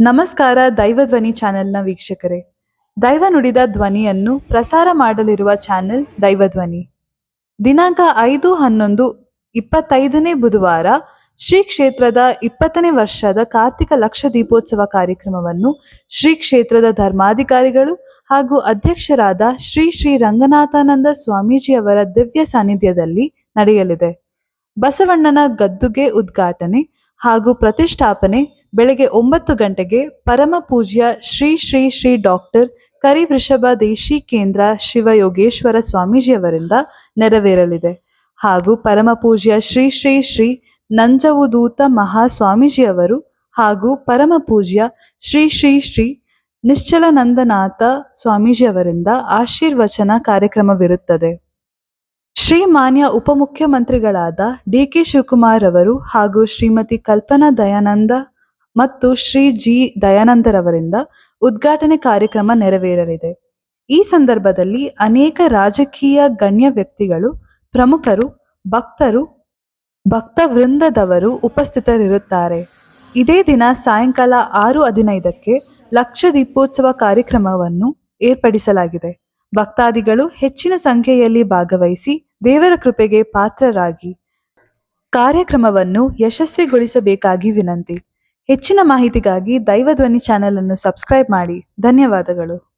ನಮಸ್ಕಾರ ದೈವಧ್ವನಿ ಚಾನೆಲ್ನ ವೀಕ್ಷಕರೇ. ದೈವ ನುಡಿದ ಧ್ವನಿಯನ್ನು ಪ್ರಸಾರ ಮಾಡಲಿರುವ ಚಾನೆಲ್ ದೈವಧ್ವನಿ ದಿನಾಂಕ ಐದು ಹನ್ನೊಂದು ಇಪ್ಪತ್ತೈದನೇ ಬುಧವಾರ ಶ್ರೀ ಕ್ಷೇತ್ರದ ಇಪ್ಪತ್ತನೇ ವರ್ಷದ ಕಾರ್ತಿಕ ಲಕ್ಷ ದೀಪೋತ್ಸವ ಕಾರ್ಯಕ್ರಮವನ್ನು ಶ್ರೀ ಕ್ಷೇತ್ರದ ಧರ್ಮಾಧಿಕಾರಿಗಳು ಹಾಗೂ ಅಧ್ಯಕ್ಷರಾದ ಶ್ರೀ ಶ್ರೀ ರಂಗನಾಥಾನಂದ ಸ್ವಾಮೀಜಿಯವರ ದಿವ್ಯ ಸಾನ್ನಿಧ್ಯದಲ್ಲಿ ನಡೆಯಲಿದೆ. ಬಸವಣ್ಣನ ಗದ್ದುಗೆ ಉದ್ಘಾಟನೆ ಹಾಗೂ ಪ್ರತಿಷ್ಠಾಪನೆ ಬೆಳಗ್ಗೆ ಒಂಬತ್ತು ಗಂಟೆಗೆ ಪರಮ ಪೂಜ್ಯ ಶ್ರೀ ಶ್ರೀ ಶ್ರೀ ಡಾಕ್ಟರ್ ಕರಿವೃಷಭ ದೇಶಿ ಕೇಂದ್ರ ಶಿವಯೋಗೇಶ್ವರ ಸ್ವಾಮೀಜಿಯವರಿಂದ ನೆರವೇರಲಿದೆ. ಹಾಗೂ ಪರಮ ಪೂಜ್ಯ ಶ್ರೀ ಶ್ರೀ ಶ್ರೀ ನಂಜವುದೂತ ಮಹಾಸ್ವಾಮೀಜಿಯವರು ಹಾಗೂ ಪರಮ ಪೂಜ್ಯ ಶ್ರೀ ಶ್ರೀ ಶ್ರೀ ನಿಶ್ಚಲನಂದನಾಥ ಸ್ವಾಮೀಜಿಯವರಿಂದ ಆಶೀರ್ವಚನ ಕಾರ್ಯಕ್ರಮವಿರುತ್ತದೆ. ಶ್ರೀ ಮಾನ್ಯ ಉಪಮುಖ್ಯಮಂತ್ರಿಗಳಾದ ಡಿ ಕೆ ಶಿವಕುಮಾರ್ ಅವರು ಹಾಗೂ ಶ್ರೀಮತಿ ಕಲ್ಪನಾ ದಯಾನಂದ ಮತ್ತು ಶ್ರೀ ಜಿ. ದಯಾನಂದರವರಿಂದ ಉದ್ಘಾಟನೆ ಕಾರ್ಯಕ್ರಮ ನೆರವೇರಲಿದೆ. ಈ ಸಂದರ್ಭದಲ್ಲಿ ಅನೇಕ ರಾಜಕೀಯ ಗಣ್ಯ ವ್ಯಕ್ತಿಗಳು, ಪ್ರಮುಖರು, ಭಕ್ತರು ಭಕ್ತ ವೃಂದದವರು ಉಪಸ್ಥಿತರಿರುತ್ತಾರೆ. ಇದೇ ದಿನ ಸಾಯಂಕಾಲ ಆರು ಹದಿನೈದಕ್ಕೆ ಲಕ್ಷ ದೀಪೋತ್ಸವ ಕಾರ್ಯಕ್ರಮವನ್ನು ಏರ್ಪಡಿಸಲಾಗಿದೆ. ಭಕ್ತಾದಿಗಳು ಹೆಚ್ಚಿನ ಸಂಖ್ಯೆಯಲ್ಲಿ ಭಾಗವಹಿಸಿ ದೇವರ ಕೃಪೆಗೆ ಪಾತ್ರರಾಗಿ ಕಾರ್ಯಕ್ರಮವನ್ನು ಯಶಸ್ವಿಗೊಳಿಸಬೇಕಾಗಿ ವಿನಂತಿ. ಹೆಚ್ಚಿನ ಮಾಹಿತಿಗಾಗಿ ದೈವಧ್ವನಿ ಚಾನೆಲ್ ಅನ್ನು ಸಬ್ಸ್ಕ್ರೈಬ್ ಮಾಡಿ. ಧನ್ಯವಾದಗಳು.